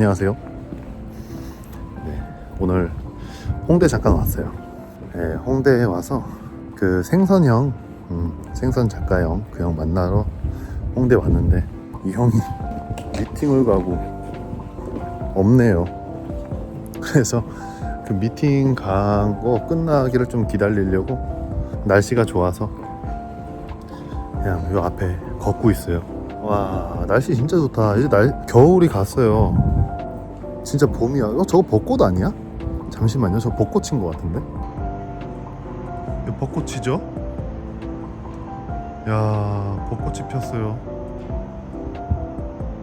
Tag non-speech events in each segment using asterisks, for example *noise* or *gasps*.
안녕하세요. 네, 오늘 홍대 잠깐 왔어요. 네, 홍대에 와서 그 생선형, 음, 생선 작가형 그 형 만나러 홍대 왔는데 이 형이 *laughs* 미팅을 가고 없네요. 그래서 그 미팅 간 거 끝나기를 좀 기다리려고 날씨가 좋아서 그냥 요 앞에 걷고 있어요. 와 날씨 진짜 좋다. 이제 날 겨울이 갔어요. 진짜 봄이야. 어 저거 벚꽃 아니야? 잠시만요. 저 벚꽃인 것 같은데. 벚꽃이죠? 야 벚꽃이 폈어요.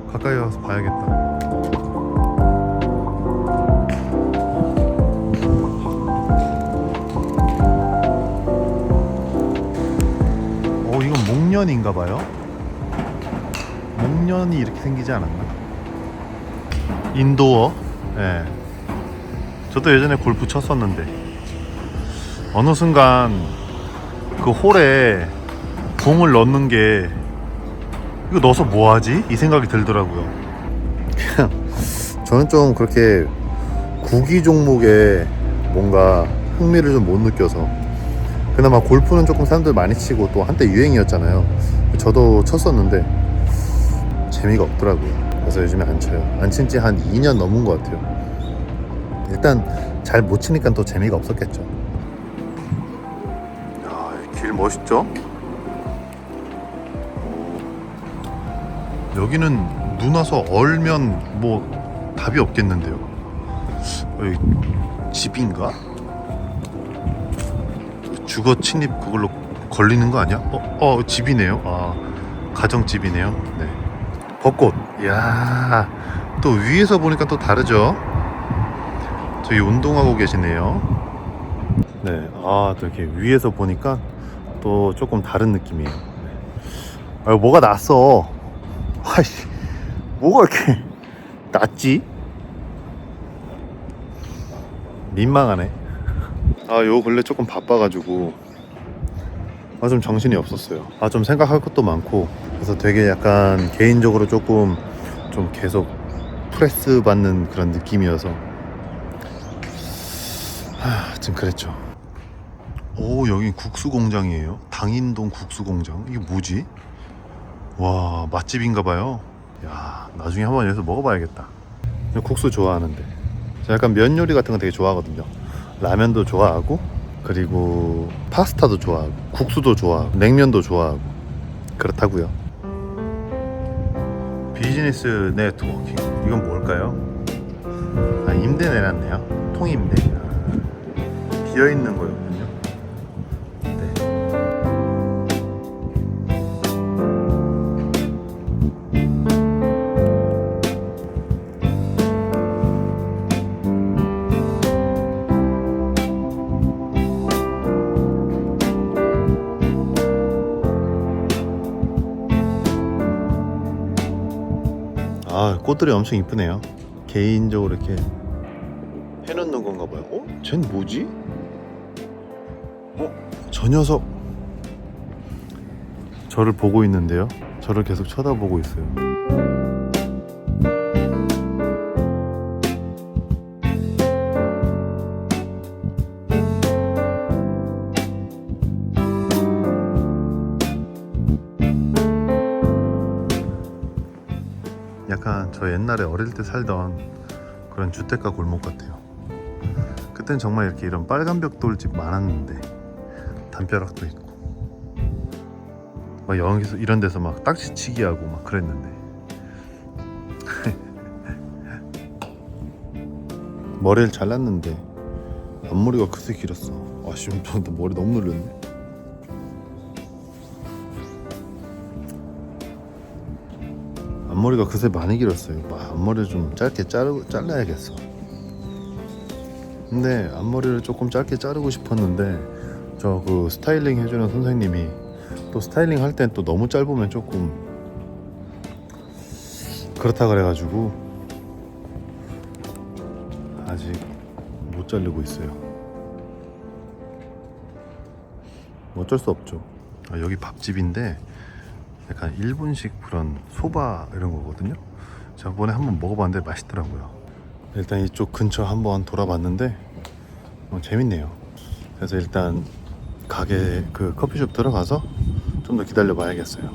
가까이 가서 봐야겠다. 어 이건 목련인가 봐요. 목련이 이렇게 생기지 않았나? 인도어. 예. 저도 예전에 골프 쳤었는데 어느 순간 그 홀에 공을 넣는 게 이거 넣어서 뭐 하지? 이 생각이 들더라고요. 저는 좀 그렇게 구기 종목에 뭔가 흥미를 좀 못 느껴서 그나마 골프는 조금 사람들 많이 치고 또 한때 유행이었잖아요. 저도 쳤었는데 재미가 없더라고요. 그래서 요즘에 안 쳐요. 안 친 지 한 2년 넘은 것 같아요. 일단 잘 못 치니까 또 재미가 없었겠죠. 야, 이길 멋있죠? 여기는 눈 와서 얼면 뭐 답이 없겠는데요. 여기 집인가? 주거 침입 그걸로 걸리는 거 아니야? 어, 어 집이네요. 아 가정집이네요. 네. 벚꽃. 이야 또 위에서 보니까 또 다르죠. 저기 운동하고 계시네요. 네. 아또 이렇게 위에서 보니까 또 조금 다른 느낌이에요. 네. 아 뭐가 났어. 아이씨 뭐가 이렇게 났지? 민망하네. 아, 요 근래 조금 바빠가지고 아 좀 정신이 없었어요. 아 좀 생각할 것도 많고 그래서 되게 약간 개인적으로 조금 좀 계속 프레스 받는 그런 느낌이어서 하, 좀 그랬죠. 오 여기 국수 공장이에요. 당인동 국수 공장 이게 뭐지? 와 맛집인가 봐요. 야 나중에 한번 여기서 먹어봐야겠다. 국수 좋아하는데 제가 약간 면 요리 같은 거 되게 좋아하거든요. 라면도 좋아하고 그리고 파스타도 좋아하고 국수도 좋아하고 냉면도 좋아하고 그렇다고요. 비즈니스 네트워킹 이건 뭘까요? 아 임대 내놨네요. 통임대 아, 비어 있는 거였군요. 꽃들이 엄청 이쁘네요. 개인적으로 이렇게 해놓는 건가 봐요. 어? 쟨 뭐지? 어? 저 녀석 저를 보고 있는데요. 저를 계속 쳐다보고 있어요. 옛날에 어릴 때 살던 그런 주택가 골목 같아요. 그땐 정말 이렇게 이런 빨간 벽돌집 많았는데 담벼락도 있고 막 여기서 이런 데서 막 딱지치기 하고 막 그랬는데 *laughs* 머리를 잘랐는데 앞머리가 그새 길었어. 저 머리 너무 늘렸네. 앞머리가 그새 많이 길었어요. 아, 앞머리를 좀 짧게 자르, 잘라야겠어. 근데 앞머리를 조금 짧게 자르고 싶었는데 저 그 스타일링 해주는 선생님이 또 스타일링 할 땐 또 너무 짧으면 조금 그렇다 그래가지고 아직 못 자르고 있어요. 뭐 어쩔 수 없죠. 아, 여기 밥집인데 약간 일본식 그런 소바 이런 거거든요. 저번에 한번 먹어봤는데 맛있더라고요. 일단 이쪽 근처 한번 돌아봤는데 어, 재밌네요. 그래서 일단 가게 그 커피숍 들어가서 좀 더 기다려 봐야겠어요.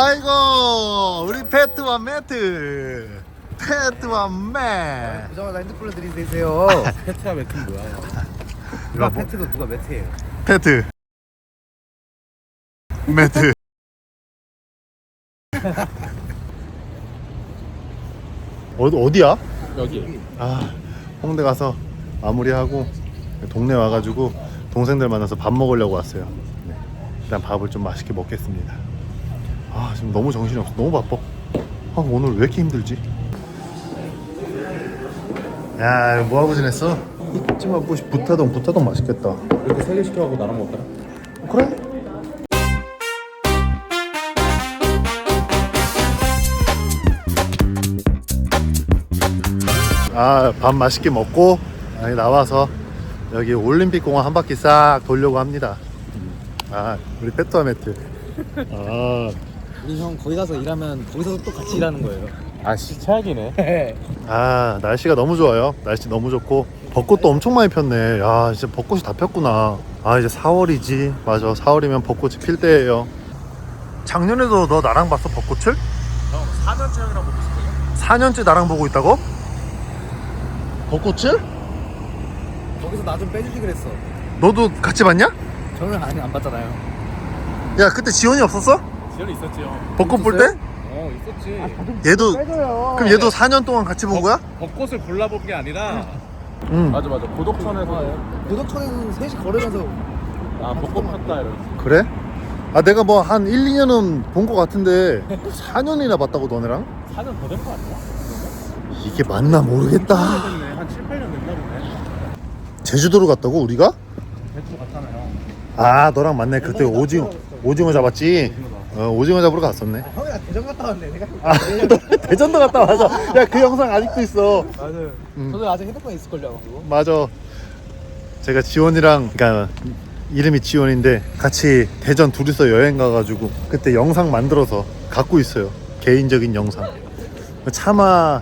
아이고 우리 페트와 매트 페트와 매 보자마자 핸드폰을 들이대세요. 페트야 *laughs* 매트는 뭐야? 누가 페트고 누가 매트예요? 페트 매트 *laughs* 어디 어디야? 여기 아 홍대 가서 마무리하고 동네 와가지고 동생들 만나서 밥 먹으려고 왔어요. 네. 일단 밥을 좀 맛있게 먹겠습니다. 아 지금 너무 정신이 없어. 너무 바빠. 아 오늘 왜 이렇게 힘들지? 야 뭐 하고 지냈어? 이쯤 먹고 싶 부타동 부타동 맛있겠다. 이렇게 세 개 시켜갖고 나랑 먹더라. 그래? 아, 밥 맛있게 먹고 아니, 나와서 여기 올림픽 공원 한 바퀴 싹 돌려고 합니다. 아, 우리 페트와 매트. 아, 우리 형 거기 가서 일하면 거기서 또 같이 일하는 거예요. 아씨 최악이네. *laughs* 아, 날씨가 너무 좋아요. 날씨 너무 좋고 벚꽃도 엄청 많이 폈네. 야, 이제 벚꽃이 다 폈구나. 아, 이제 4월이지. 맞아, 4월이면 벚꽃이 필 때예요. 작년에도 너 나랑 봤어 벚꽃을? 형 4년째 형이랑 보고 있어. 4년째 나랑 보고 있다고? 벚꽃을? 거기서 나 좀 빼주지 그랬어. 너도 같이 봤냐? 저는 아니 안 봤잖아요. 야 그때 지원이 없었어? 지연이 있었지 형. 벚꽃 볼 때? 어 있었지. 얘도 빼줘요. 그럼 얘도 4년 동안 같이 본 거야? 벚꽃을 골라본 게 아니라. 응 맞아 맞아. 고덕천에서 고덕천에서 셋이 걸으면서 아 벚꽃 폈다 이러지. 그래? 아 내가 뭐 한 1, 2년은 본 거 같은데 *laughs* 4년이나 봤다고 너네랑? 4년 더 된 거 아니야? 이게 맞나 모르겠다 됐네. 한 7, 8년 됐나 보네. 제주도로 갔다고 우리가? 대충 갔잖아요. 아 너랑 만날 그때 오징어 오징어 잡았지? 어 오징어 잡으러 갔었네 형이랑 대전 갔다 왔네. 내가 아 *laughs* 대전도 갔다 와서 야 그 영상 아직도 있어 맞아요. 음. 저도 아직 핸드폰에 있을걸요. 그거. 맞아. 제가 지원이랑 그러니까 이름이 지원인데 같이 대전 둘이서 여행 가가지고 그때 영상 만들어서 갖고 있어요. 개인적인 영상. 차마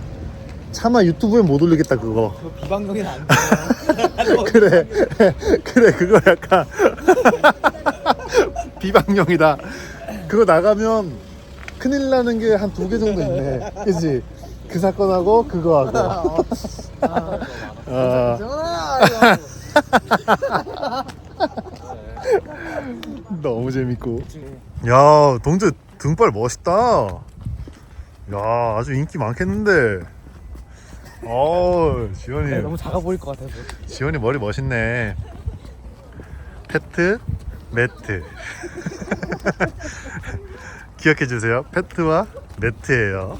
차마 유튜브에 못 올리겠다 그거. 그거 비방용이 안 돼요. 그래 *laughs* 그래 그거 약간 *laughs* 비방용이다. 그거 나가면 큰일 나는 게 한 두 개 정도 있네. 그지? 그 사건하고 그거 하고. 어. 전화. *laughs* *laughs* 너무 재밌고. 야, 동재 등발 멋있다. 야, 아주 인기 많겠는데. 어, 지원이, 너무 작아 보일 것 같아서. 지원이 머리 멋있네. 페트, 매트. *laughs* 기억해 주세요. 페트와 매트예요.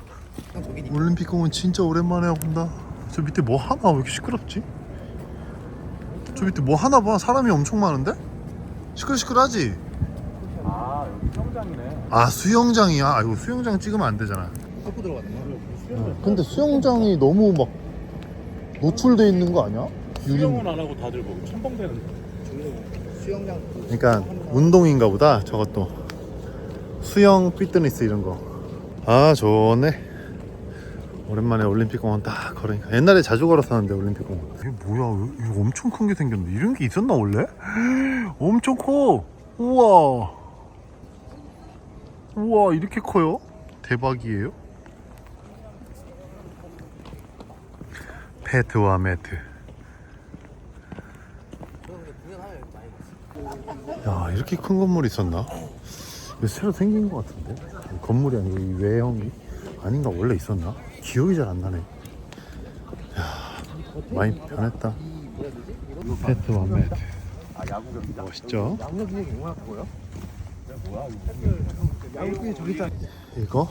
올림픽 공원 진짜 오랜만에 본다. 저 밑에 뭐 하나 왜 이렇게 시끄럽지? 저 밑에 뭐 하나 봐. 사람이 엄청 많은데? 시끌시끌하지? 아 여기 수영장이네. 아 수영장이야. 아이고 수영장 찍으면 안 되잖아. 섞고 들어갔네. 근데 수영장이 너무 막 노출돼 있는 거 아니야? 수영은 안 하고 다들 뭐 첨벙대는. 수영장. 그러니까 운동인가 보다. 저것도 수영, 피트니스 이런 거. 아 좋네. 오랜만에 올림픽 공원 딱 걸으니까 옛날에 자주 걸었었는데 올림픽 공원. 이게 뭐야? 이거 엄청 큰 게 생겼네. 이런 게 있었나 원래? *gasps* 엄청 커. 우와. 우와 이렇게 커요? 대박이에요. 페트와 매트. 야 이렇게 큰 건물이 있었나? 이거 새로 생긴 것 같은데 건물이 아니고 이 외형이 아닌가 원래 있었나? 기억이 잘 안 나네 야 많이 변했다 페트 원매트. 멋있죠? 이거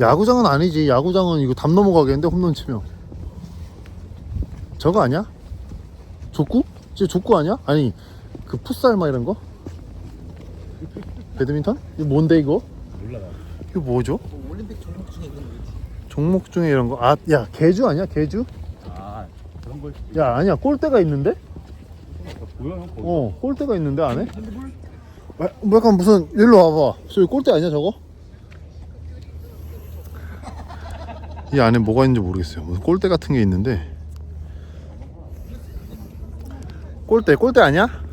야구장은 아니지. 야구장은 이거 담 넘어가겠는데 홈런 치면. 저거 아니야? 족구? 저 족구 아니야? 아니 그 풋살 막 이런 거? 배드민턴? 이거 뭔데 이거? 몰라 나. 이거 뭐죠? 뭐 올림픽 종목 중에 이런 거 있지. 종목 중에 이런 거? 아, 야 개주 아니야? 개주? 아 그런 거. 야 아니야 골대가 있는데? 보여 형 거기. 어 골대가 있는데 안에? 아, 뭐 약간 무슨 일로 와봐. 저기 골대 아니야 저거? 이 안에 뭐가 있는지 모르겠어요. 무슨 골대 같은 게 있는데. 골대 골대 아니야?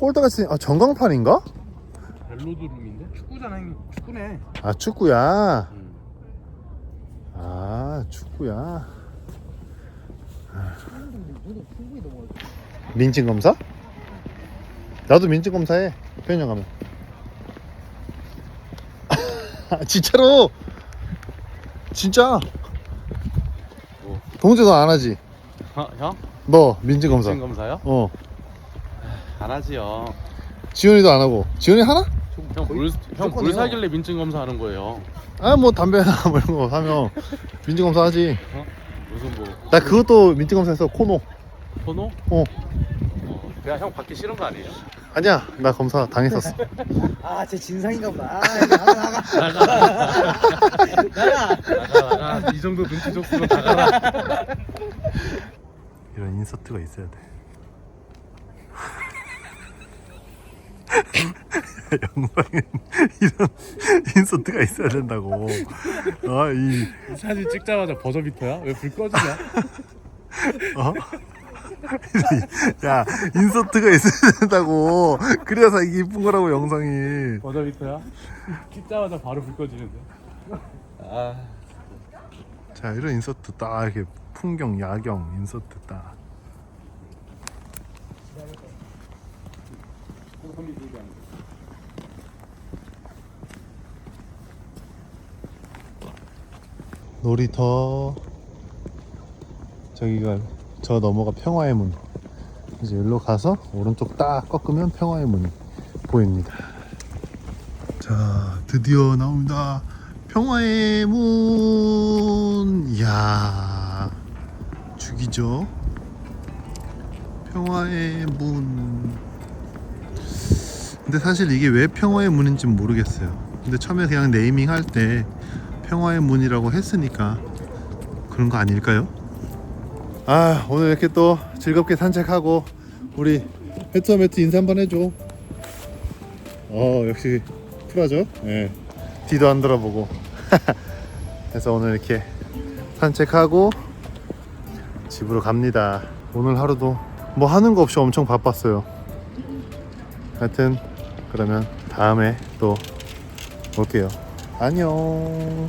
같이 아 전광판인가? 벨로드룸인데 축구잖아 형. 축구네. 아 축구야. 응. 아 축구야. 민증 검사? 나도 민증 검사해. 편의점 가면. 아, *laughs* 진짜로. 진짜. 뭐? 동재 너안 하지? 어, 형? 너 민증 검사. 검사. 검사요? 어. 안 하지요. 지원이도 안 하고. 지원이 하나? 형물형 무조건이요. 물 사길래 민증 검사 하는 거예요. 아 뭐 담배나 *laughs* 뭐 이런 거 사면 민증 검사 하지. 무슨 뭐 나 그것도 민증 검사했어. 코노. 번호? 어. 어, 그냥 형 받기 싫은 거 아니에요? 아니야. 나 검사 당했었어. *laughs* 아, 제 진상인가 보다. 아, 나가 나가. 나가. 나가 나가 이 정도 눈치 줬으면 나가라. *laughs* 이런 인서트가 있어야 돼. *laughs* 영상엔 이런 인서트가 있어야 된다고. 아, 이, 사진 찍자마자 버저비터야? 왜 불 꺼지냐? 어? 야, 인서트가 있어야 된다고. 그래야 이게 이쁜 거라고, 영상이. 버저비터야? 찍자마자 바로 불 꺼지는데. 아 자, 이런 인서트 딱 이렇게 풍경, 야경, 인서트 딱. 놀이터 저기가 저 넘어가 평화의 문. 이제 여기로 가서 오른쪽 딱 꺾으면 평화의 문이 보입니다. 자 드디어 나옵니다. 평화의 문. 이야 죽이죠? 평화의 문 근데 사실 이게 왜 평화의 문인지 모르겠어요. 근데 처음에 그냥 네이밍 할 때 평화의 문이라고 했으니까 그런 거 아닐까요? 아 오늘 이렇게 또 즐겁게 산책하고 우리 해투어매트 인사 한번 해줘. 어 역시 쿨하죠? 예. 뒤도 안 돌아보고. *laughs* 그래서 오늘 이렇게 산책하고 집으로 갑니다. 오늘 하루도 뭐 하는 거 없이 엄청 바빴어요. 하여튼 그러면 다음에 또 올게요. 안녕